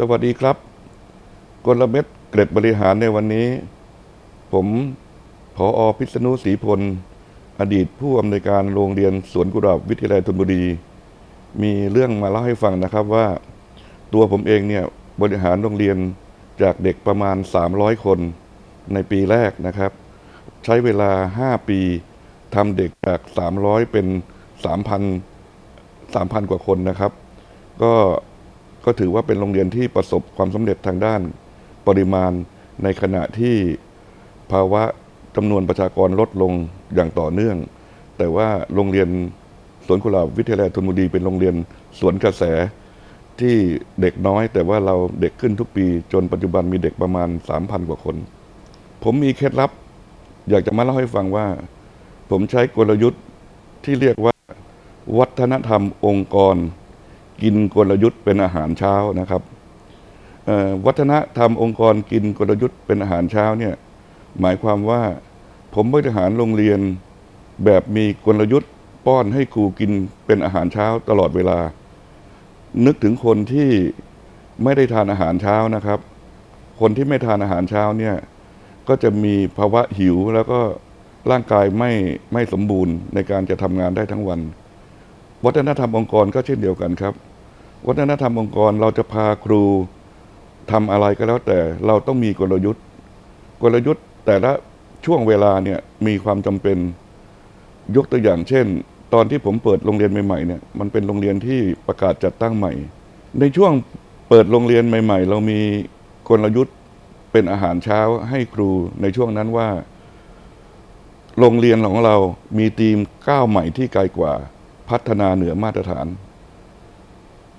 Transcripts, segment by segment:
สวัสดีครับ กลเม็ดเกร็ดบริหารในวันนี้ ผมผออพิษณุศรีพล อดีตผู้อำนวยการโรงเรียนสวนกุหลาบวิทยาลัยธนบุรี มีเรื่องมาเล่าให้ฟังนะครับว่า ตัวผมเองเนี่ยบริหารโรงเรียนจากเด็กประมาณ 300 คนในปีแรกนะครับ ใช้เวลา 5 ปีทำเด็กจาก 300 เป็น 3,000 3,000 กว่าคนนะครับ ก็ ก็ถือว่าเป็นโรงเรียนที่ประสบความสำเร็จทางด้านปริมาณในขณะที่ภาวะจำนวนประชากรลดลงอย่างต่อเนื่อง แต่ว่าโรงเรียนสวนกุหลาบวิทยาลัยธนบุรีเป็นโรงเรียนสวนกระแสที่เด็กน้อย แต่ว่าเราเด็กขึ้นทุกปี จนปัจจุบันมีเด็กประมาณ 3,000 กว่าคน ผมมีเคล็ดลับ อยากจะมาเล่าให้ฟังว่า ผมใช้กลยุทธ์ที่เรียกว่า วัฒนธรรมองค์กร กินกลยุทธ์เป็นอาหารเช้านะครับวัฒนธรรมองค์กรกินกลยุทธ์เป็นอาหารเช้าเนี่ยหมายความว่าผมบริหารโรงเรียนแบบมีกลยุทธ์ป้อนให้ครูกินเป็นอาหารเช้าตลอดเวลา นึกถึงคนที่ไม่ได้ทานอาหารเช้านะครับ คนที่ไม่ทานอาหารเช้าเนี่ยก็จะมีภาวะหิวแล้วก็ร่างกายไม่ไม่สมบูรณ์ในการจะทำงานได้ทั้งวัน วัฒนธรรมองค์กรก็เช่นเดียวกันครับ วัฒนธรรมองค์กรเราจะพาครูทำอะไรก็แล้วแต่เราต้องมีกลยุทธ์ กลยุทธ์แต่ละช่วงเวลาเนี่ยมีความจำเป็นยกตัวอย่างเช่น ตอนที่ผมเปิดโรงเรียนใหม่ๆเนี่ยมันเป็นโรงเรียนที่ประกาศจัดตั้งใหม่ ในช่วงเปิดโรงเรียนใหม่ ๆ เรามีกลยุทธ์เป็นอาหารเช้าให้ครูในช่วงนั้นว่า โรงเรียนของเรามีทีมก้าวใหม่ที่ไกลกว่าพัฒนาเหนือมาตรฐาน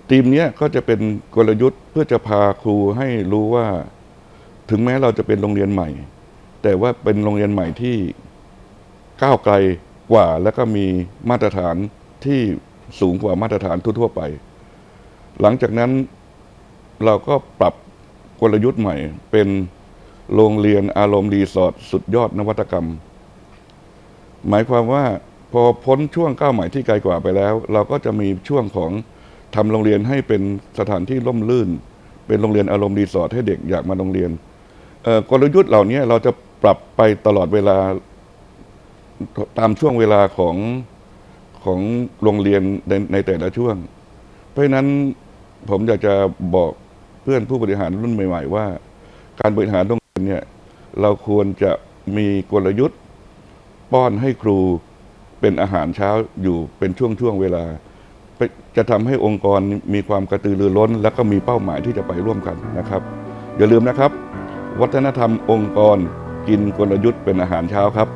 ทีมเนี้ยก็จะเป็นกลยุทธ์เพื่อจะพาครูให้รู้ว่า ถึงแม้เราจะเป็นโรงเรียนใหม่ แต่ว่าเป็นโรงเรียนใหม่ที่ก้าวไกลกว่า และก็มีมาตรฐานที่สูงกว่ามาตรฐานทั่วๆไป หลังจากนั้นเราก็ปรับกลยุทธ์ใหม่ เป็นโรงเรียนอารมณ์รีสอร์ทสุดยอดนวัตกรรม หมายความว่าพอพ้นช่วงก้าวใหม่ที่ไกลกว่าไปแล้ว เราก็จะมีช่วงของ ทำโรงเรียนให้เป็นสถานที่ร่มรื่น เป็นโรงเรียนอารมณ์รีสอร์ทให้เด็กอยากมาโรงเรียนกลยุทธ์เหล่านี้เราจะปรับไปตลอดเวลาตามช่วงเวลาของของโรงเรียนในในแต่ละช่วง เพราะฉะนั้นผมอยากจะบอกเพื่อนผู้บริหารรุ่นใหม่ ๆ ว่า การบริหารโรงเรียนเนี่ยเราควรจะมีกลยุทธ์ป้อนให้ครูเป็นอาหารเช้าอยู่เป็นช่วงๆเวลา จะทำให้องค์กรมีความกระตือรือร้น และก็มีเป้าหมายที่จะไปร่วมกันนะครับ อย่าลืมนะครับ วัฒนธรรมองค์กรกินกลยุทธ์เป็นอาหารเช้าครับ